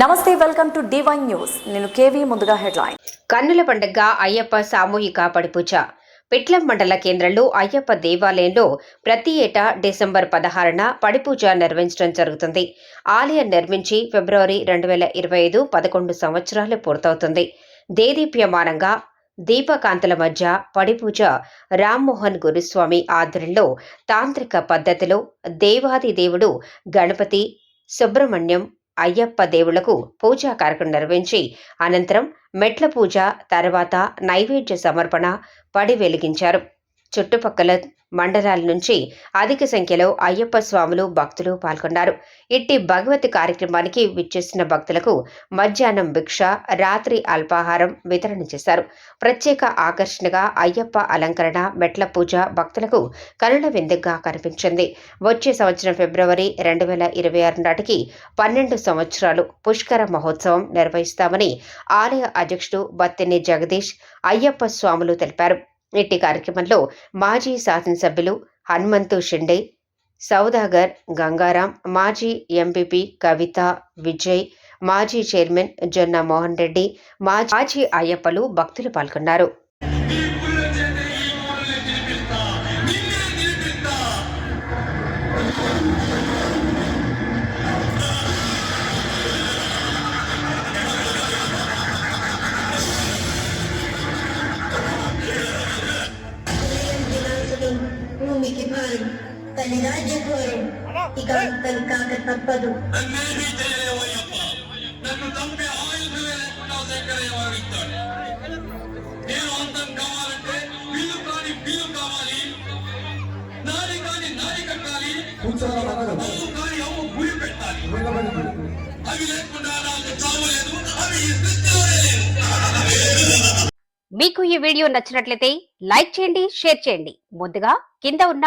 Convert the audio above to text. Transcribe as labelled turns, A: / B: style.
A: నమస్తే welcome to divine news నేను KV ముందుగా హెడ్లైన్.
B: కన్నుల పండుగ అయ్యప్ప సామూహిక పడిపూజ. పిట్లం మండల కేంద్రంలో అయ్యప్ప దేవాలయంలో ప్రతి ఏటా డిసెంబర్ పదహారున పడిపూజ నిర్వహించడం జరుగుతుంది. ఆలయం నిర్మించి ఫిబ్రవరి రెండు వేల ఇరవై ఐదు పదకొండు సంవత్సరాలు పూర్తవుతుంది. దేదీప్యమానంగా దీపకాంతుల మధ్య పడిపూజ రామ్మోహన్ గురుస్వామి ఆధ్వర్యంలో తాంత్రిక పద్ధతిలో దేవాది దేవుడు గణపతి సుబ్రహ్మణ్యం అయ్యప్ప దేవులకు పూజా కార్యక్రమం నిర్వహించి అనంతరం మెట్ల పూజ తర్వాత నైవేద్య సమర్పణ పడి వెలిగించారు. చుట్టుపక్కల మండలాల నుంచి అధిక సంఖ్యలో అయ్యప్ప స్వాములు భక్తులు పాల్గొన్నారు. ఇట్టి భగవతి కార్యక్రమానికి విచ్చేసిన భక్తులకు మధ్యాహ్నం భిక్ష రాత్రి అల్పాహారం వితరణ చేశారు. ప్రత్యేక ఆకర్షణగా అయ్యప్ప అలంకరణ మెట్ల పూజ భక్తులకు కనుల విందుగా కనిపించింది. వచ్చే సంవత్సరం ఫిబ్రవరి రెండు వేల ఇరవై ఆరు నాటికి పన్నెండు సంవత్సరాలు పుష్కర మహోత్సవం నిర్వహిస్తామని ఆలయ అధ్యక్షుడు బత్తిని జగదీష్ అయ్యప్ప స్వాములు తెలిపారు. ఇట్టి కార్యక్రమంలో మాజీ శాసనసభ్యులు హనుమంతు షిండే సౌదాగర్ గంగారాం మాజీ ఎంపీపీ కవిత విజయ్ మాజీ చైర్మన్ జొన్న మోహన్ రెడ్డి మాజీ మాజీ అయ్యప్పలు భక్తులు పాల్గొన్నారు.
C: భారం తల్లి రాజ్యఘోరం ఇక అంతం కాక తప్పదు.
D: నన్నేమీ చేయలేవయ్యప్ప నన్ను చంపే ఆయుధమే లేకుండా సేకరేవాడిస్తాడు నేను అంతం కావాలంటే వీలు కాని వీలు కావాలి. నారి కాని నారి కట్టాలి. అవ్వు కాని అవ్వు గురి పెట్టాలి. అవి లేకుండా నాకు చావలేదు అవి ఈ సృష్టిలోనే లేవు.
B: మీకు ఈ వీడియో నచ్చినట్లయితే లైక్ చేయండి షేర్ చేయండి. ముందుగా కింద ఉన్న